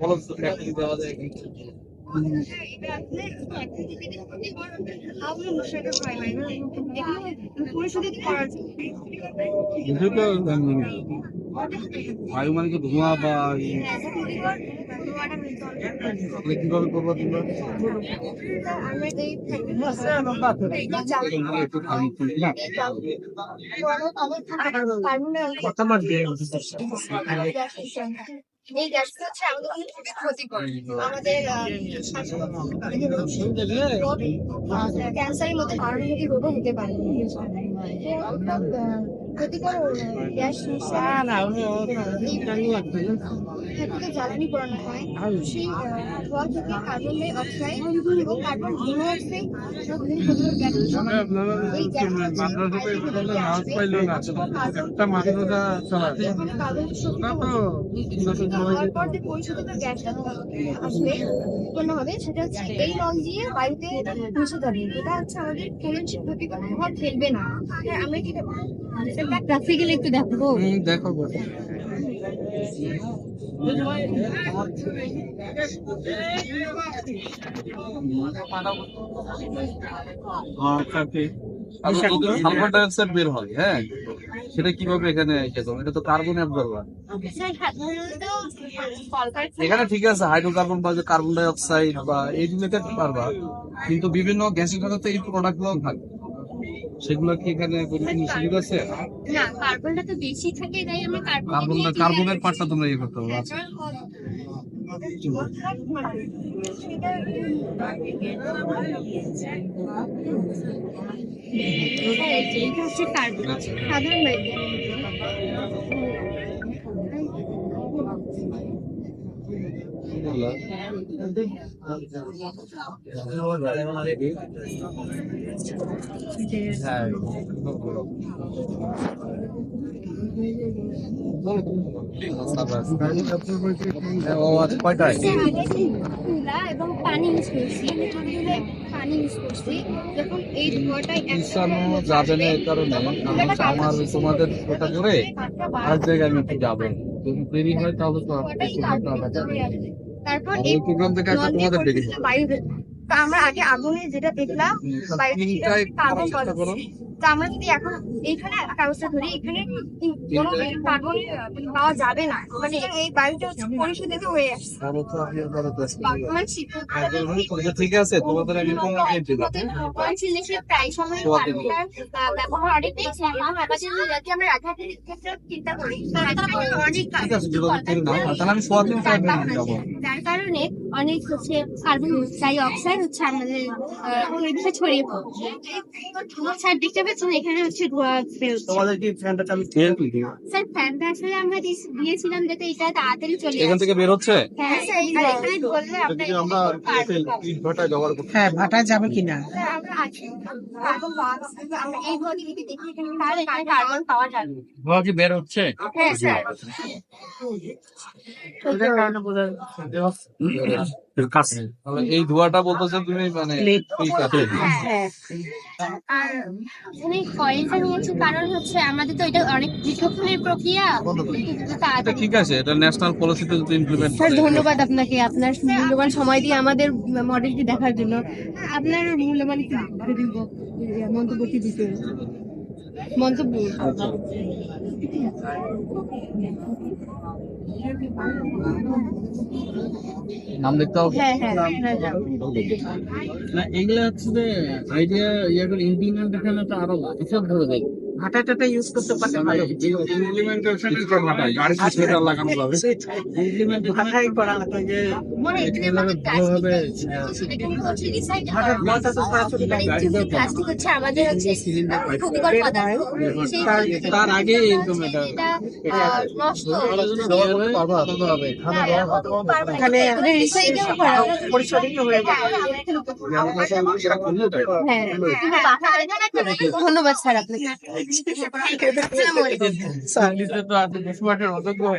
ফলস্বরূপ একটা দেওয়া যায় কিছু তো বায়ু মানে ধোঁয়া বা কীভাবে করব তোমরা একটু খালি না এই গ্যাসটা হচ্ছে আমাদের অনেক খুবই ক্ষতিকর আমাদের ক্যান্সারের মতো হার্টের রোগও হতে পারে ক্ষতিকর গ্যাস থেকে জ্বালানি পোড়ানো হয়। সেই আহ, থেকে কার্বন ডাই অক্সাইড এবং কার্বন মনোক্সাইড সব বিভিন্ন ক্ষতিকর গ্যাস। এই গ্যাস একটা মাদ্রাসা চালায় কার্বন শক্তি তারপর যে পরিশোধিত গ্যাসটা আসবে উৎপন্ন হবে সেটা হচ্ছে এই রং দিয়ে বায়ুতে মিশে যাবে এটা হচ্ছে আমাদের ফলনশীল ক্ষতিকর প্রভাব ফেলবে না। হ্যাঁ, আমরা কি প্র্যাকটিক্যালি একটু দেখব। হুম, দেখো দেখো। সালফার ডাইঅক্সাইড বের হয় হ্যাঁ? সেটা কীভাবে এখানে এটা তো কার্বন অ্যাবজর্বার এখানে ঠিক আছে হাইড্রোকার্বন বা কার্বন ডাই অক্সাইড বা এই রিলেটেড পারবা। কিন্তু বিভিন্ন গ্যাসের সাথে তো এই প্রোডাক্টগুলো থাকে। সেগুলো কি এখানে পরিবহন সুযোগ আছে? না কার্বনটা তো বেশি থাকে তাই আমরা কার্বন কার্বন কার্বনের পার্টটা তোমরা ইয়ে করতে পারো আচ্ছা। এইটা হচ্ছে কার্বন। আচ্ছা। সাধারণ এই কারণে আমার তোমাদের ওটা করে আর জায়গায় আমি একটু যাব যদি দেরি হয় তাহলে তো হবে। তারপর এই প্রোগ্রাম থেকে একটা তোমাদের দেরি বায়ু আমরা আগে আগুনে যেটা দেখলাম কার্বন তা আমরা যদি এখন এইখানে কাগজটা ধরি এখানে কোনো কার্বন পাওয়া যাবে না। মানে এই বায়ুটা পরিশোধিত হয়ে আসছে। আচ্ছা, ঠিক আছে তোমাদের প্রায় সময় ব্যবহার অনেক আমরা চিন্তা করি অনেক আমি যার কারণে- অনেক হচ্ছে কার্বন ডাই অক্সাইড হচ্ছে আমাদের পরিবেশে ছড়িয়ে পড়ছে স্যার দেখতে পাচ্ছেন এখানে হচ্ছে ধোঁয়া বেরোচ্ছে। তোমাদের কি ফ্যানটা চালু স্যার ফ্যানটা আসলে আমরা দিয়েছিলাম যাতে এটা তাড়াতাড়ি চলে এখান থেকে বের হচ্ছে? হ্যাঁ। আমরা যদি ব্যবহার করতে হ্যাঁ ভাটা যাবে কিনা? ধোঁয়া ধোঁয়া কি বের হচ্ছে? হ্যাঁ স্যার। এই ধোঁয়াটা বলতেছে তুমি মানে ঠিক আছে। হ্যাঁ আর এখানে কয়েলটা নিয়েছি কারণ হচ্ছে আমাদের তো এটা অনেক দীর্ঘক্ষণের প্রক্রিয়া। ঠিক আছে এটা ন্যাশনাল পলিসিতে যদি ইমপ্লিমেন্ট স্যার ধন্যবাদ আপনাকে। আপনার মূল্যবান সময় দিয়ে আমাদের মডেলটি দেখার জন্য। আপনার মূল্যবান একটু যদি মন্তব্য কি দিতে মন্তব্য নাম দেখতে হবে হ্যাঁ হ্যাঁ হ্যাঁ যাও। না এগুলো হচ্ছে যে আইডিয়া ইয়ে করে ইমপ্লিমেন্ট এখানে তো আরও এসব ধরে যায় ভাটা টাটা ইউজ করতে ভালো ভাটাই করা মানে মানে তার আগে এখানে হয়ে যাবে হ্যাঁ ধন্যবাদ স্যার আপনাকে সার্ভিসে